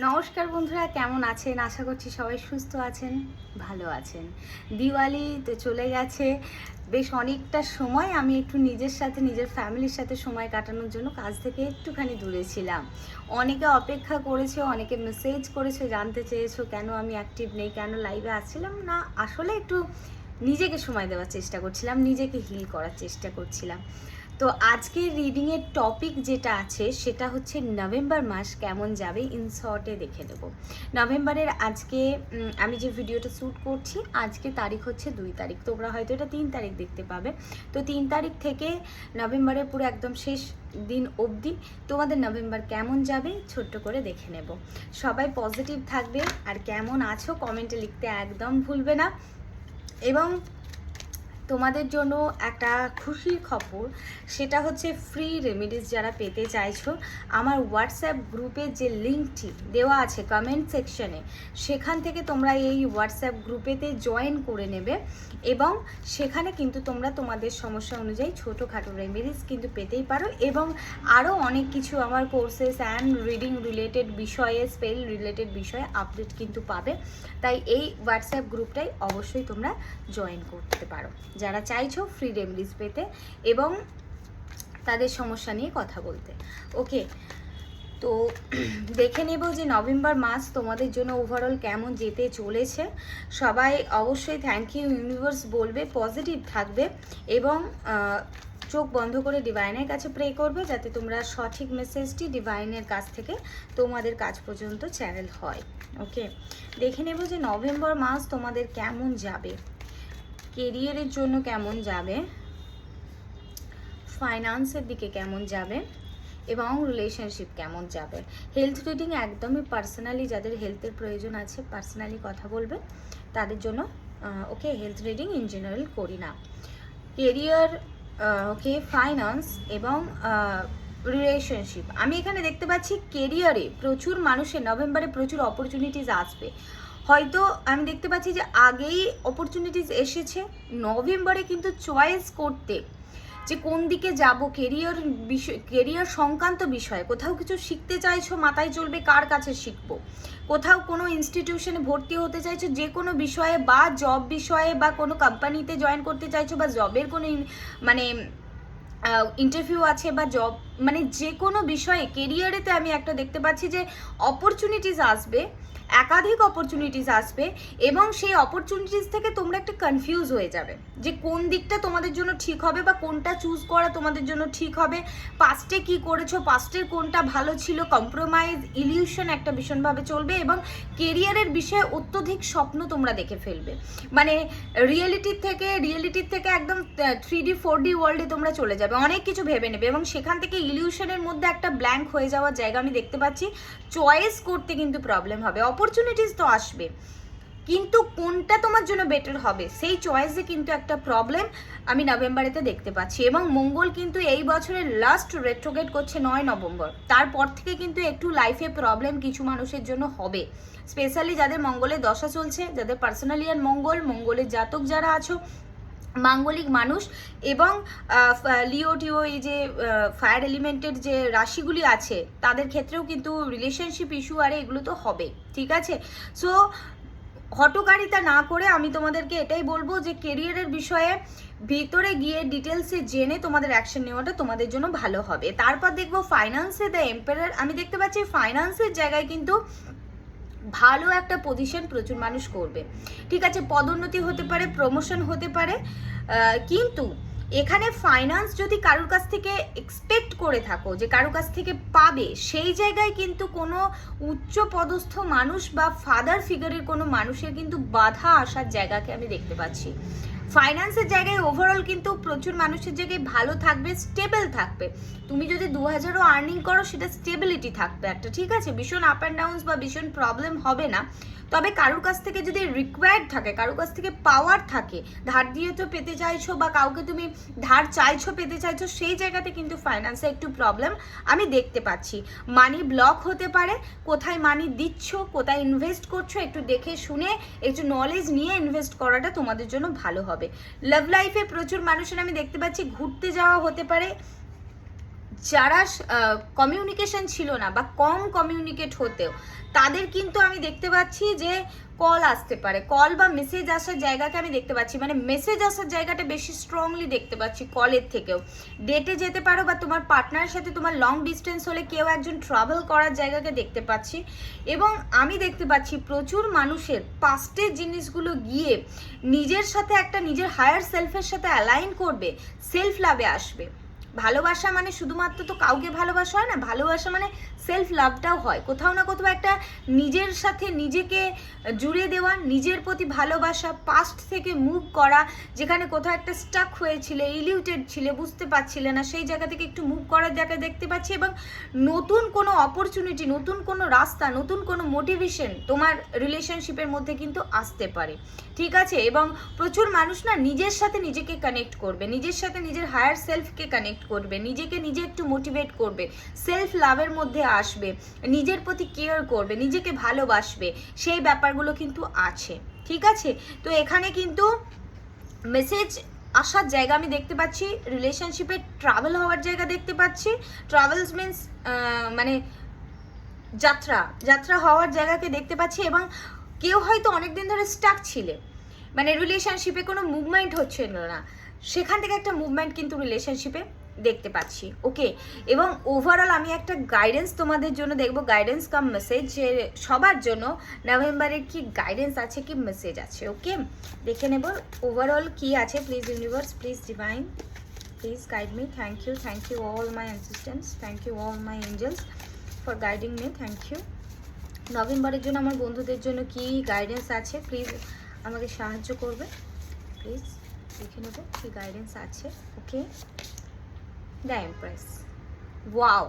নমস্কার বন্ধুরা, কেমন আছেন? আশা করছি সবাই সুস্থ আছেন, ভালো আছেন। দিওয়ালি তো চলে গেছে। বেশ অনেকটা সময় আমি একটু নিজের সাথে, নিজের ফ্যামিলির সাথে সময় কাটানোর জন্য কাজ থেকে একটুখানি দূরে ছিলাম। অনেকে অপেক্ষা করেছে, অনেকে মেসেজ করেছে, জানতে চেয়েছো, কেন আমি অ্যাক্টিভ নেই, কেন লাইভে আসছিলাম? না, আসলে একটু নিজেকে সময় দেওয়ার চেষ্টা করছিলাম, নিজেকে হিল করার চেষ্টা করছিলাম। তো আজকের রিডিংয়ের টপিক যেটা আছে, সেটা হচ্ছে নভেম্বর মাস কেমন যাবে ইন শর্টে দেখে নেব। নভেম্বরের আজকে আমি যে ভিডিওটা শ্যুট করছি, আজকে তারিখ হচ্ছে দুই তারিখ। তোমরা হয়তো এটা তিন তারিখ দেখতে পাবে। তো তিন তারিখ থেকে নভেম্বরের পুরো একদম শেষ দিন অবধি তোমাদের নভেম্বর কেমন যাবে ছোট্ট করে দেখে নেব। সবাই পজিটিভ থাকবে আর কেমন আছো কমেন্টে লিখতে একদম ভুলবে না। এবং তোমাদের জন্য একটা খুশির খবর, সেটা হচ্ছে ফ্রি রেমেডিস যারা পেতে চাইছো, আমার হোয়াটসঅ্যাপ গ্রুপের যে লিঙ্কটি দেওয়া আছে কমেন্ট সেকশনে সেখান থেকে তোমরা এই হোয়াটসঅ্যাপ গ্রুপেতে জয়েন করে নেবে এবং সেখানে কিন্তু তোমরা তোমাদের সমস্যা অনুযায়ী ছোটোখাটো রেমেডিস কিন্তু পেতেই পারো এবং আরও অনেক কিছু আমার কোর্সেস অ্যান্ড রিডিং রিলেটেড বিষয়ে স্পেল রিলেটেড বিষয়ে আপডেট কিন্তু পাবে। তাই এই হোয়াটসঅ্যাপ গ্রুপটাই অবশ্যই তোমরা জয়েন করতে পারো। যারা চাইছো ফ্রি রেমেডিস পেতে এবং তাদের সমস্যা নিয়ে কথা বলতে। ওকে তো দেখে নেব যে নভেম্বর মাস তোমাদের জন্য ওভারঅল কেমন যেতে চলেছে। সবাই অবশ্যই থ্যাংক ইউ ইউনিভার্স বলবে পজিটিভ থাকবে এবং চোখ বন্ধ করে ডিভাইনের কাছে প্রে করবে যাতে তোমরা সঠিক মেসেজটি ডিভাইনের কাছ থেকে তোমাদের কাজ পর্যন্ত চ্যানেল হয়। ওকে দেখে নেব যে নভেম্বর মাস তোমাদের কেমন যাবে। কেরিয়ারের জন্য কেমন যাবে? ফাইন্যান্সের দিকে কেমন যাবে? এবং রিলেশনশিপ কেমন যাবে? হেলথ রিডিং একদমই পার্সোনালি যাদের হেলথের প্রয়োজন আছে পার্সোনালি কথা বলবে, তাদের জন্য okay health reading in general করি না। কেরিয়ার ওকে ফাইন্যান্স এবং রিলেশনশিপ আমি এখানে দেখতে পাচ্ছি কেরিয়ারে প্রচুর মানুষের নভেম্বরে প্রচুর অপরচুনিটিস আসবে। হয়তো আমি দেখতে পাচ্ছি যে আগেই অপরচুনিটিস এসেছে। নভেম্বরে কিন্তু চয়েস করতে যে কোন দিকে যাব কেরিয়ার বিষয় কেরিয়ার সংক্রান্ত বিষয়ে। কোথাও কিছু শিখতে চাইছো, মাথায় চলবে কার কাছে শিখব? কোথাও কোনো ইনস্টিটিউশনে ভর্তি হতে চাইছো, যে কোনো বিষয়ে বা জব বিষয়ে বা কোনো কোম্পানিতে জয়েন করতে চাইছো বা জবের কোনো মানে ইন্টারভিউ আছে বা জব মানে যে কোনো বিষয়ে কেরিয়ারেতে আমি একটা দেখতে পাচ্ছি যে অপরচুনিটিস আসবে। একাধিক অপরচুনিটিস আসবে এবং সেই অপরচুনিটিস থেকে তোমরা একটা কনফিউজ হয়ে যাবে যে কোন দিকটা তোমাদের জন্য ঠিক হবে বা কোনটা চুজ করা তোমাদের জন্য ঠিক হবে। পাস্টে কি করেছ? পাস্টের কোনটা ভালো ছিল? কম্প্রোমাইজ ইলিউশন একটা ভীষণভাবে চলবে এবং কেরিয়ারের বিষয়ে অত্যধিক স্বপ্ন তোমরা দেখে ফেলবে। মানে রিয়েলিটির থেকে রিয়েলিটির থেকে একদম থ্রি ডি ফোর ডি ওয়ার্ল্ডে তোমরা চলে যাবে। অনেক কিছু ভেবে নেবে এবং সেখান থেকে ইলিউশনের মধ্যে একটা ব্ল্যাঙ্ক হয়ে যাওয়ার জায়গা আমি দেখতে পাচ্ছি। চয়েস করতে কিন্তু প্রবলেম হবে। অপরচুনিটিস তো আসবে। কিন্তু কোনটা তোমার জন্য বেটার হবে, সেই চয়েসে কিন্তু একটা প্রবলেম আমি নভেম্বরেতে দেখতে পাচ্ছি। এবং মঙ্গল কিন্তু এই বছরের লাস্ট রেট্রোগেট করছে নয় নভেম্বর। তারপর থেকে কিন্তু একটু লাইফে প্রবলেম কিছু মানুষের জন্য হবে। স্পেশালি যাদের মঙ্গলের দশা চলছে, যাদের পার্সোনালি আর মঙ্গল, মঙ্গলের জাতক যারা আছো মাঙ্গলিক মানুষ এবং লিও টিও এই যে ফায়ার এলিমেন্টের যে রাশিগুলি আছে, তাদের ক্ষেত্রেও কিন্তু রিলেশনশিপ ইস্যু আরে এগুলো তো হবে, ঠিক আছে? সো হটকারিতা না করে আমি তোমাদেরকে এটাই বলব যে কেরিয়ারের বিষয়ে ভিতরে গিয়ে ডিটেলসে জেনে তোমাদের অ্যাকশন নেওয়াটা তোমাদের জন্য ভালো হবে। তারপর দেখব ফাইন্যান্সে দ্য এম্পায়ার আমি দেখতে পাচ্ছি ফাইন্যান্সের জায়গায় কিন্তু ভালো একটা পজিশন প্রচুর মানুষ করবে। ঠিক আছে, পদোন্নতি হতে পারে প্রমোশন হতে পারে কিন্তু এখানে ফাইন্যান্স যদি কারোর কাছ থেকে এক্সপেক্ট করে থাকো, যে কারোর কাছ থেকে পাবে, সেই জায়গায় কিন্তু কোনো উচ্চ পদস্থ মানুষ বা ফাদার ফিগারের কোনো মানুষের কিন্তু বাধা আসার জায়গাকে আমি দেখতে পাচ্ছি। ফাইন্যান্সের জায়গায় ওভারঅল কিন্তু প্রচুর মানুষের জায়গায় ভালো থাকবে স্টেবল থাকবে। তুমি যদি দু হাজারও আর্নিং করো, সেটা স্টেবিলিটি থাকবে একটা, ঠিক আছে? ভীষণ আপ অ্যান্ড ডাউনস বা ভীষণ প্রবলেম হবে না। তবে কারোর কাছ থেকে যদি রিকোয়ার্ড থাকে, কারোর কাছ থেকে পাওয়ার থাকে, ধার দিয়ে তো পেতে চাইছো বা কাউকে তুমি ধার চাইছো, পেতে চাইছো, সেই জায়গাতে কিন্তু ফাইন্যান্সে একটু প্রবলেম আমি দেখতে পাচ্ছি। মানি ব্লক হতে পারে, কোথায় মানি দিচ্ছ, কোথায় ইনভেস্ট করছ, একটু দেখে শুনে, একটু নলেজ নিয়ে ইনভেস্ট করাটা তোমাদের জন্য ভালো হবে। লাভ লাইফে প্রচুর মানুষের আমি দেখতে পাচ্ছি ঘুরতে যাওয়া হতে পারে। যারা কমিউনিকেশন ছিল না বা কম কমিউনিকেট হতেও, তাদের কিন্তু আমি দেখতে পাচ্ছি যে কল আসতে পারে। কল বা মেসেজ আসার জায়গাকে আমি দেখতে পাচ্ছি। মানে মেসেজ আসার জায়গাটা বেশি স্ট্রংলি দেখতে পাচ্ছি কলের থেকেও। ডেটে যেতে পারো বা তোমার পার্টনারের সাথে তোমার লং ডিস্টেন্স হলে কেউ একজন ট্রাভেল করার জায়গাকে দেখতে পাচ্ছি। এবং আমি দেখতে পাচ্ছি প্রচুর মানুষের পাস্টের জিনিসগুলো গিয়ে নিজের সাথে একটা নিজের হায়ার সেলফের সাথে অ্যালাইন করবে সেলফ লাভে আসবে। ভালোবাসা মানে শুধুমাত্র তো কাউকে ভালোবাসা হয় না ভালোবাসা মানে সেলফ লাভটাও হয়। কোথাও না কোথাও একটা নিজের সাথে নিজেকে জুড়ে দেওয়া, নিজের প্রতি ভালোবাসা পাস্ট থেকে মুভ করা, যেখানে কোথাও একটা স্টাক হয়েছিলে ইলিউটেড ছিলে, বুঝতে পারছিলে না, সেই জায়গা থেকে একটু মুভ করার জায়গা দেখতে পাচ্ছি এবং নতুন কোনো অপরচুনিটি নতুন কোনো রাস্তা, নতুন কোনো মোটিভেশন তোমার রিলেশনশিপের মধ্যে কিন্তু আসতে পারে। ঠিক আছে? এবং প্রচুর মানুষ না নিজের সাথে নিজেকে কানেক্ট করবে, নিজের সাথে নিজের হায়ার সেলফকে কানেক্ট করবে, নিজেকে নিজে একটু মোটিভেট করবে সেলফ লাভের মধ্যে আসবে, নিজের প্রতি কেয়ার করবে, নিজেকে ভালোবাসবে, সেই ব্যাপারগুলো কিন্তু আছে, ঠিক আছে? তো এখানে কিন্তু মেসেজ আসার জায়গা আমি দেখতে পাচ্ছি রিলেশনশিপে ট্রাভেল হওয়ার জায়গা দেখতে পাচ্ছি ট্রাভেলস মিন্স মানে যাত্রা যাত্রা হওয়ার জায়গাকে দেখতে পাচ্ছি এবং কেউ হয়তো অনেকদিন ধরে স্টাক ছিলে মানে রিলেশনশিপে কোনো মুভমেন্ট হচ্ছিল না, সেখান থেকে একটা মুভমেন্ট কিন্তু রিলেশনশিপে দেখতে পাচ্ছি। ওকে এবং ওভারঅল আমি একটা গাইডেন্স তোমাদের জন্য দেখব। গাইডেন্স কাম মেসেজ যে সবার জন্য নভেম্বরের কি গাইডেন্স আছে, কি মেসেজ আছে? ওকে দেখে নেব ওভারঅল কি আছে। Please universe please divine please guide me thank you thank you all my assistants thank you all my angels for guiding me thank you নভেম্বরের জন্য আমার বন্ধুদের জন্য কি গাইডেন্স আছে? প্লিজ আমাকে সাহায্য করবে। প্লিজ দেখে নেব কি গাইডেন্স আছে। Okay the empress wow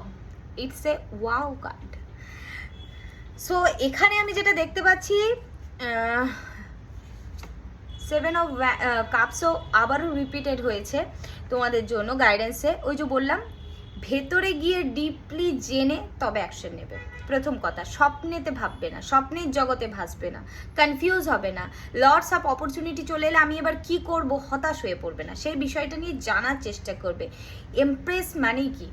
it's a wow card so এখানে আমি যেটা দেখতে পাচ্ছি সেভেন অফ কাপসও আবারও রিপিটেড হয়েছে তোমাদের জন্য গাইডেন্সে ওই যে বললাম ভেতরে গিয়ে ডিপলি জেনে তবে অ্যাকশন নেবে। প্রথম কথা, স্বপ্নেতে ভাববে না, স্বপ্নের জগতে ভাসবে না কনফিউজ হবে না। লর্ডস অফ অপরচুনিটি চলে এলে আমি এবার কি করব, হতাশ হয়ে পড়বে না। সেই বিষয়টা নিয়ে জানার চেষ্টা করবে। এমপ্রেস মানে কি?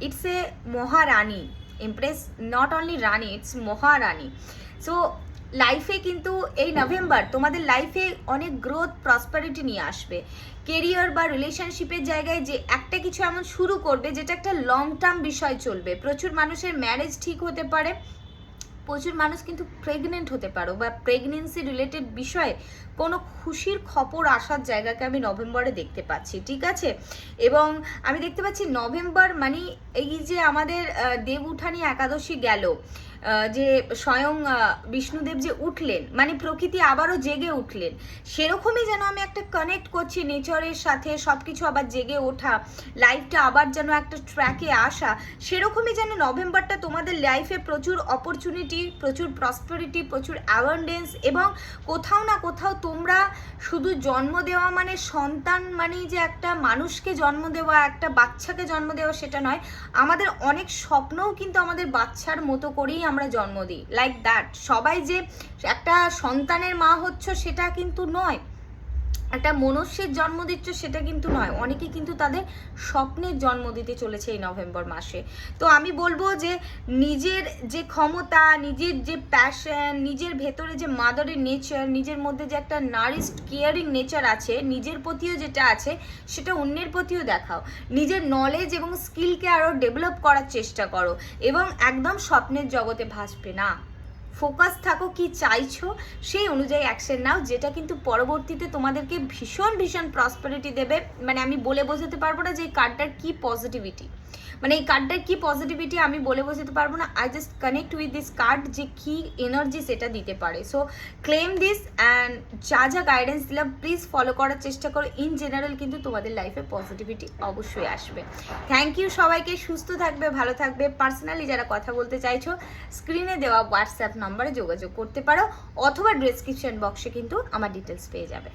It's a maharani. Empress not only rani it's maharani. So লাইফে কিন্তু এই নভেম্বর তোমাদের লাইফে অনেক গ্রোথ প্রসপারিটি নিয়ে আসবে। কেরিয়ার বা রিলেশনশিপের জায়গায় যে একটা কিছু এমন শুরু করবে, যেটা একটা লং টার্ম বিষয় চলবে। প্রচুর মানুষের ম্যারেজ ঠিক হতে পারে, প্রচুর মানুষ কিন্তু প্রেগনেন্ট হতে পারো বা প্রেগনেন্সি রিলেটেড বিষয়ে কোনো খুশির খবর আসার জায়গাকে আমি নভেম্বরে দেখতে পাচ্ছি, ঠিক আছে? এবং আমি দেখতে পাচ্ছি নভেম্বর মানে এই যে আমাদের দেব উঠানি একাদশী গেল। যে স্বয়ং বিষ্ণুদেব যে উঠলেন মানে প্রকৃতি আবারও জেগে উঠলেন, সেরকমই যেন আমি একটা কানেক্ট করছি নেচারের সাথে সব কিছু আবার জেগে ওঠা লাইফটা আবার যেন একটা ট্র্যাকে আসা, সেরকমই যেন নভেম্বরটা তোমাদের লাইফে প্রচুর অপরচুনিটি প্রচুর প্রসপারিটি প্রচুর অ্যাওয়ারনেস এবং কোথাও না কোথাও তোমরা শুধু জন্ম দেওয়া মানে সন্তান মানে যে একটা মানুষকে জন্ম দেওয়া, একটা বাচ্চাকে জন্ম দেওয়া সেটা নয়, আমাদের অনেক স্বপ্নও কিন্তু আমাদের বাচ্চার মতো করেই আমরা জন্ম দিই। লাইক দ্যাট সবাই যে একটা সন্তানের মা হচ্ছ সেটা কিন্তু নয়। একটা মনুষ্যের জন্ম দিচ্ছ সেটা কিন্তু নয়। অনেকে কিন্তু তাদের স্বপ্নের জন্ম দিতে চলেছে এই নভেম্বর মাসে। তো আমি বলব যে নিজের যে ক্ষমতা, নিজের যে প্যাশন নিজের ভেতরে যে মাদারের নেচার নিজের মধ্যে যে একটা নারিস্ট কেয়ারিং নেচার আছে, নিজের প্রতিও যেটা আছে, সেটা অন্যের প্রতিও দেখাও। নিজের নলেজ এবং স্কিলকে আরও ডেভেলপ করার চেষ্টা করো এবং একদম স্বপ্নের জগতে ভাসবে না। ফোকাস থাকো, কি চাইছো, সেই অনুযায়ী অ্যাকশন নাও, যেটা কিন্তু পরবর্তীতে তোমাদেরকে ভীষণ ভীষণ প্রসপারিটি দেবে। মানে আমি বলে বোঝাতে পারব না যে এই কার্ডটার কি পজিটিভিটি মানে এই কার্ডটার কি পজিটিভিটি আমি বলে বোঝাতে পারব না I just connect with this card যে কি এনার্জি সেটা দিতে পারে। সো ক্লেম দিস অ্যান্ড যা যা গাইডেন্স দিলাম প্লিজ ফলো করার চেষ্টা করো। ইন জেনারেল কিন্তু তোমাদের লাইফে পজিটিভিটি অবশ্যই আসবে। থ্যাংক ইউ সবাইকে, সুস্থ থাকবে, ভালো থাকবে। পার্সোনালি যারা কথা বলতে চাইছো স্ক্রিনে দেওয়া হোয়াটসঅ্যাপ নম্বরে যোগাযোগ করতে পারো, অথবা ডিসক্রিপশন বক্সে কিন্তু আমার ডিটেলস পেয়ে যাবে।